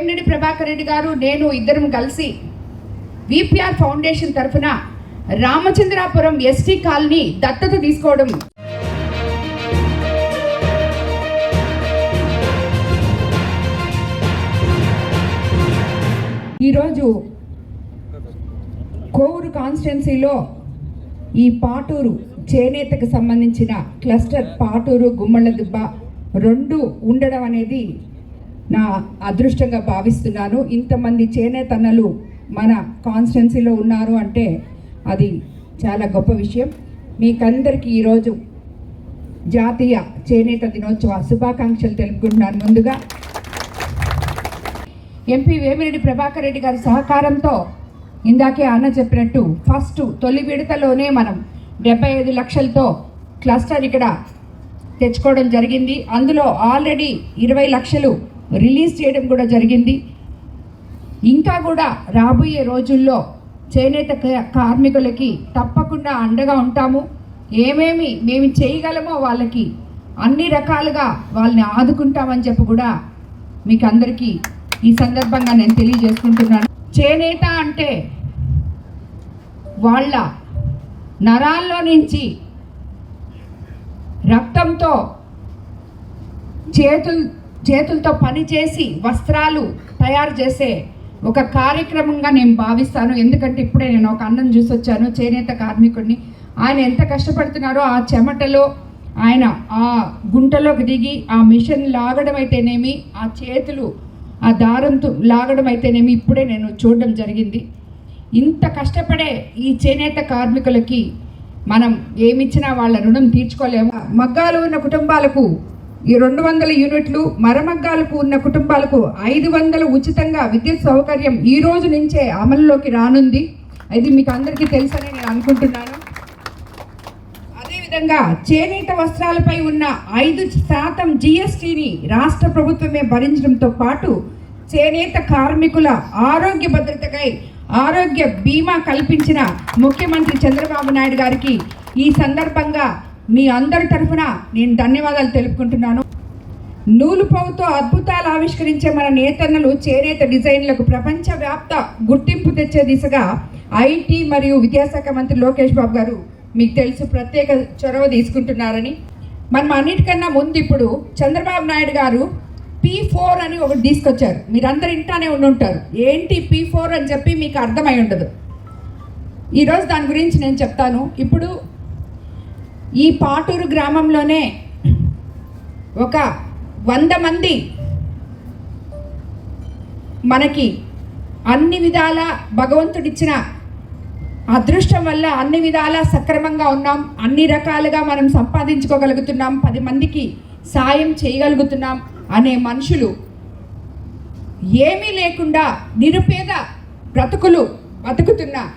వేమిరెడ్డి ప్రభాకర్ రెడ్డి గారు నేను ఇద్దరం కలిసి విపిఆర్ ఫౌండేషన్ తరఫున రామచంద్రాపురం ఎస్టీ కాలనీ దత్తత తీసుకోవడం ఈరోజు కోవూరు కాన్స్టిట్యున్సీలో ఈ పాటూరు చేనేతకు సంబంధించిన క్లస్టర్ పాటూరు గుమ్మళ్ళ దిబ్బ రెండు ఉండడం అనేది నా అదృష్టంగా భావిస్తున్నాను. ఇంతమంది చేనేతన్నలు మన కాన్స్టెన్సీలో ఉన్నారు అంటే అది చాలా గొప్ప విషయం. మీకందరికీ ఈరోజు జాతీయ చేనేత దినోత్సవ శుభాకాంక్షలు తెలుపుకుంటున్నాను ముందుగా. ఎంపీ వేమిరెడ్డి ప్రభాకర్ రెడ్డి గారి సహకారంతో ఇందాకే అన్న చెప్పినట్టు ఫస్ట్ తొలి విడతలోనే మనం డెబ్బై ఐదు లక్షలతో క్లస్టర్ ఇక్కడ తెచ్చుకోవడం జరిగింది. అందులో ఆల్రెడీ ఇరవై లక్షలు రిలీజ్ చేయడం కూడా జరిగింది. ఇంకా కూడా రాబోయే రోజుల్లో చేనేత క- కార్మికులకి తప్పకుండా అండగా ఉంటాము. ఏమేమి మేము చేయగలమో వాళ్ళకి అన్ని రకాలుగా వాళ్ళని ఆదుకుంటామని చెప్పి కూడా మీకు అందరికీ ఈ సందర్భంగా నేను తెలియజేసుకుంటున్నాను. చేనేత అంటే వాళ్ళ నరాల్లో నుంచి రక్తంతో చేతులు చేతులతో పనిచేసి వస్త్రాలు తయారు చేసే ఒక కార్యక్రమంగా నేను భావిస్తాను. ఎందుకంటే ఇప్పుడే నేను ఒక అన్నం చూసి వచ్చాను చేనేత కార్మికుడిని. ఆయన ఎంత కష్టపడుతున్నారో ఆ చెమటలో ఆయన ఆ గుంటలోకి దిగి ఆ మిషన్ లాగడం అయితేనేమి ఆ చేతులు ఆ దారంతో లాగడం అయితేనేమి ఇప్పుడే నేను చూడడం జరిగింది. ఇంత కష్టపడే ఈ చేనేత కార్మికులకి మనం ఏమిచ్చినా వాళ్ళ రుణం తీర్చుకోలేము. మగ్గాలు ఉన్న కుటుంబాలకు ఈ రెండు వందల యూనిట్లు మరమగ్గాలకు ఉన్న కుటుంబాలకు ఐదు వందలు ఉచితంగా విద్యుత్ సౌకర్యం ఈ రోజు నుంచే అమలులోకి రానుంది. అది మీకు అందరికీ తెలుసని నేను అనుకుంటున్నాను. అదేవిధంగా చేనేత వస్త్రాలపై ఉన్న ఐదు శాతం జిఎస్టీని రాష్ట్ర ప్రభుత్వమే భరించడంతో పాటు చేనేత కార్మికుల ఆరోగ్య భద్రతకై ఆరోగ్య బీమా కల్పించిన ముఖ్యమంత్రి చంద్రబాబు నాయుడు గారికి ఈ సందర్భంగా మీ అందరి తరఫున నేను ధన్యవాదాలు తెలుపుకుంటున్నాను. నూలుపోవుతో అద్భుతాలు ఆవిష్కరించే మన నేతన్నలు చేనేత డిజైన్లకు ప్రపంచవ్యాప్త గుర్తింపు తెచ్చే దిశగా ఐటీ మరియు విద్యాశాఖ మంత్రి లోకేష్ బాబు గారు మీకు తెలుసు ప్రత్యేక చొరవ తీసుకుంటున్నారని. మనం అన్నిటికన్నా ముందు ఇప్పుడు చంద్రబాబు నాయుడు గారు పీ ఫోర్ అని ఒకటి తీసుకొచ్చారు. మీరందరూ ఇంటానే ఉండి ఉంటారు. ఏంటి పీ ఫోర్ అని చెప్పి మీకు అర్థమై ఉండదు. ఈరోజు దాని గురించి నేను చెప్తాను. ఇప్పుడు ఈ పాటూరు గ్రామంలోనే ఒక వంద మంది మనకి అన్ని విధాల భగవంతుడిచ్చిన అదృష్టం వల్ల అన్ని విధాల సక్రమంగా ఉన్నాం. అన్ని రకాలుగా మనం సంపాదించుకోగలుగుతున్నాం. పది మందికి సాయం చేయగలుగుతున్నాం అనే మనుషులు ఏమీ లేకుండా నిరుపేద బ్రతుకులు బతుకుతున్న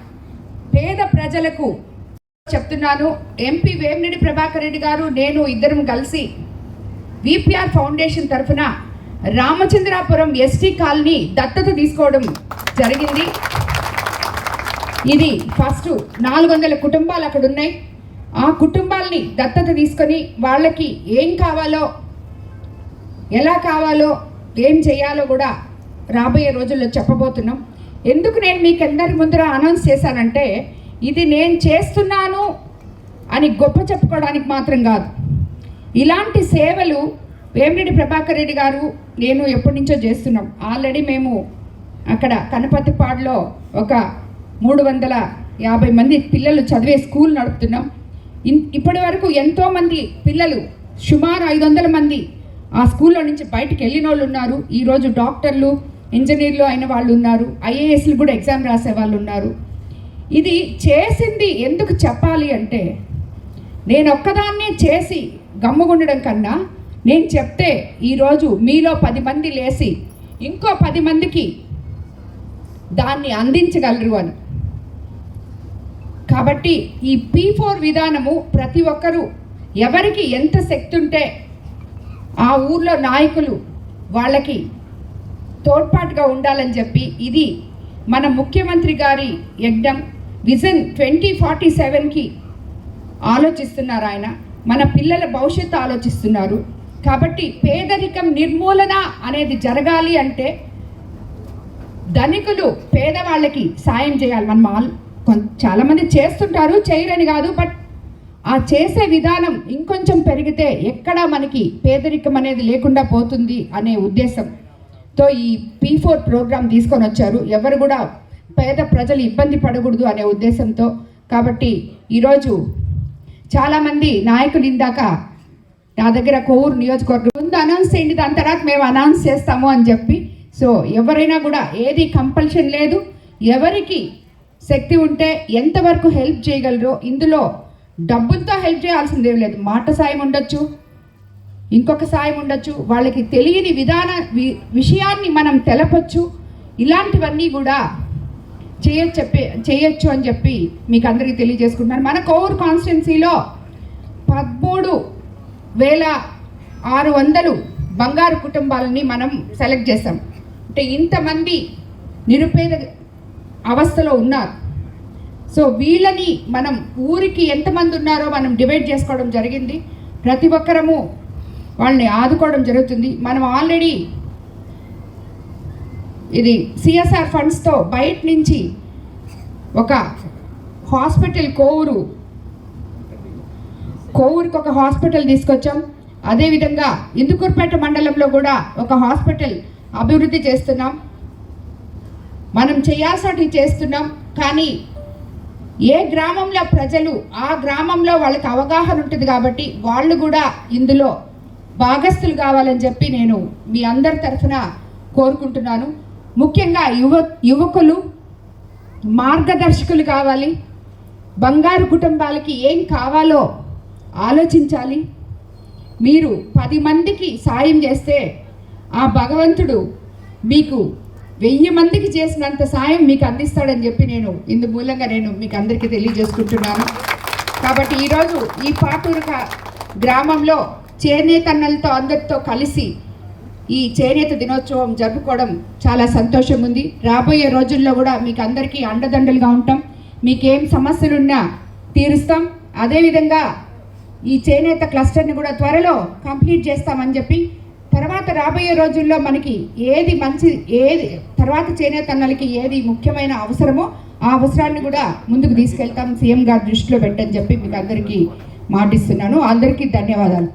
పేద ప్రజలకు చెప్తున్నాను. ఎంపీ వేమిరెడ్డి ప్రభాకర్ రెడ్డి గారు నేను ఇద్దరం కలిసి విపిఆర్ ఫౌండేషన్ తరఫున రామచంద్రాపురం ఎస్టీ కాలనీ దత్తత తీసుకోవడం జరిగింది. ఇది ఫస్ట్ నాలుగు వందల కుటుంబాలు అక్కడ ఉన్నాయి. ఆ కుటుంబాల్ని దత్తత తీసుకొని వాళ్ళకి ఏం కావాలో ఎలా కావాలో ఏం చేయాలో కూడా రాబోయే రోజుల్లో చెప్పబోతున్నాం. ఎందుకు నేను మీకు అందరి ముందర అనౌన్స్ చేశానంటే ఇది నేను చేస్తున్నాను అని గొప్ప చెప్పుకోవడానికి మాత్రం కాదు. ఇలాంటి సేవలు వేమిరెడ్డి ప్రభాకర్ రెడ్డి గారు నేను ఎప్పటి నుంచో చేస్తున్నాం. ఆల్రెడీ మేము అక్కడ కనపతిపాడులో ఒక మూడు వందల యాభై మంది పిల్లలు చదివే స్కూల్ నడుపుతున్నాం. ఇన్- ఇప్పటి వరకు ఎంతోమంది పిల్లలు సుమారు ఐదు వందల మంది ఆ స్కూల్లో నుంచి బయటకు వెళ్ళిన వాళ్ళు ఉన్నారు. ఈరోజు డాక్టర్లు ఇంజనీర్లు అయిన వాళ్ళు ఉన్నారు. ఐఏఎస్లు కూడా ఎగ్జామ్ రాసే వాళ్ళు ఉన్నారు. ఇది చేసింది ఎందుకు చెప్పాలి అంటే నేను ఒక్కదాన్నే చేసి గమ్ముగుండడం కన్నా నేను చెప్తే ఈరోజు మీలో పది మంది లేసి ఇంకో పది మందికి దాన్ని అందించగలరు అని. కాబట్టి ఈ పీ ఫోర్ విధానము ప్రతి ఒక్కరూ ఎవరికి ఎంత శక్తి ఉంటే ఆ ఊర్లో నాయకులు వాళ్ళకి తోడ్పాటుగా ఉండాలని చెప్పి ఇది మన ముఖ్యమంత్రి గారి యజ్ఞం విజన్ ట్వంటీ ఫార్టీ సెవెన్కి ఆలోచిస్తున్నారు ఆయన. మన పిల్లల భవిష్యత్తు ఆలోచిస్తున్నారు. కాబట్టి పేదరికం నిర్మూలన అనేది జరగాలి అంటే ధనికులు పేదవాళ్ళకి సాయం చేయాలి. మనం ఆల్ కొం- చాలామంది చేస్తుంటారు చేయరని కాదు బట్ ఆ చేసే విధానం ఇంకొంచెం పెరిగితే ఎక్కడ మనకి పేదరికం అనేది లేకుండా పోతుంది అనే ఉద్దేశంతో ఈ పీ ఫోర్ ప్రోగ్రామ్ తీసుకొని వచ్చారు. ఎవరు కూడా పేద ప్రజలు ఇబ్బంది పడకూడదు అనే ఉద్దేశంతో కాబట్టి ఈరోజు చాలామంది నాయకులు ఇందాక నా దగ్గర కొవ్వూరు నియోజకవర్గం ముందు అనౌన్స్ చేయండి దాని తర్వాత మేము అనౌన్స్ చేస్తాము అని చెప్పి. సో ఎవరైనా కూడా ఏది కంపల్షన్ లేదు. ఎవరికి శక్తి ఉంటే ఎంతవరకు హెల్ప్ చేయగలరో ఇందులో డబ్బులతో హెల్ప్ చేయాల్సిందేం లేదు. మాట సాయం ఉండొచ్చు. ఇంకొక సాయం ఉండొచ్చు. వాళ్ళకి తెలియని విధాన వి- విషయాన్ని మనం తెలపొచ్చు. ఇలాంటివన్నీ కూడా చేయొచ్చు చెప్పి చేయొచ్చు అని చెప్పి మీకు అందరికీ తెలియజేసుకుంటున్నాను. మన కోవూరు కాన్స్టిట్యున్సీలో పదమూడు వేల ఆరు వందలు బంగారు కుటుంబాలని మనం సెలెక్ట్ చేసాం అంటే ఇంతమంది నిరుపేద అవస్థలో ఉన్నారు. సో వీళ్ళని మనం ఊరికి ఎంతమంది ఉన్నారో మనం డివైడ్ చేసుకోవడం జరిగింది. ప్రతి ఒక్కరము వాళ్ళని ఆదుకోవడం జరుగుతుంది. మనం ఆల్రెడీ ఇది సిఎస్ఆర్ ఫండ్స్తో బయట నుంచి ఒక హాస్పిటల్ కోవూరు కోవూరుకు ఒక హాస్పిటల్ తీసుకొచ్చాం. అదేవిధంగా ఇందుకూర్పేట మండలంలో కూడా ఒక హాస్పిటల్ అభివృద్ధి చేస్తున్నాం. మనం చేయాల్సినవి చేస్తున్నాం. కానీ ఏ గ్రామంలో ప్రజలు ఆ గ్రామంలో వాళ్ళకి అవగాహన ఉంటుంది కాబట్టి వాళ్ళు కూడా ఇందులో భాగస్థులు కావాలని చెప్పి నేను మీ అందరి తరఫున కోరుకుంటున్నాను. ముఖ్యంగా యువ యువకులు మార్గదర్శకులు కావాలి. బంగారు కుటుంబాలకి ఏం కావాలో ఆలోచించాలి. మీరు పది మందికి సాయం చేస్తే ఆ భగవంతుడు మీకు వెయ్యి మందికి చేసినంత సాయం మీకు అందిస్తాడని చెప్పి నేను ఇందు మూలంగా నేను మీకు అందరికీ తెలియజేసుకుంటున్నాను. కాబట్టి ఈరోజు ఈ పాటూరు గ్రామంలో చేనేతన్నలతో అందరితో కలిసి ఈ చేనేత దినోత్సవం జరుపుకోవడం చాలా సంతోషం ఉంది రాబోయే రోజుల్లో కూడా మీకు అందరికీ అండదండలుగా ఉంటాం. మీకేం సమస్యలున్నా తీరుస్తాం. అదేవిధంగా ఈ చేనేత క్లస్టర్ని కూడా త్వరలో కంప్లీట్ చేస్తామని చెప్పి తర్వాత రాబోయే రోజుల్లో మనకి ఏది మంచి ఏది తర్వాత చేనేత అన్నలకి ఏది ముఖ్యమైన అవసరమో ఆ అవసరాన్ని కూడా ముందుకు తీసుకెళ్తాం. సీఎం గారి దృష్టిలో పెట్టని చెప్పి మీకు అందరికీ మాటిస్తున్నాను. అందరికీ ధన్యవాదాలు.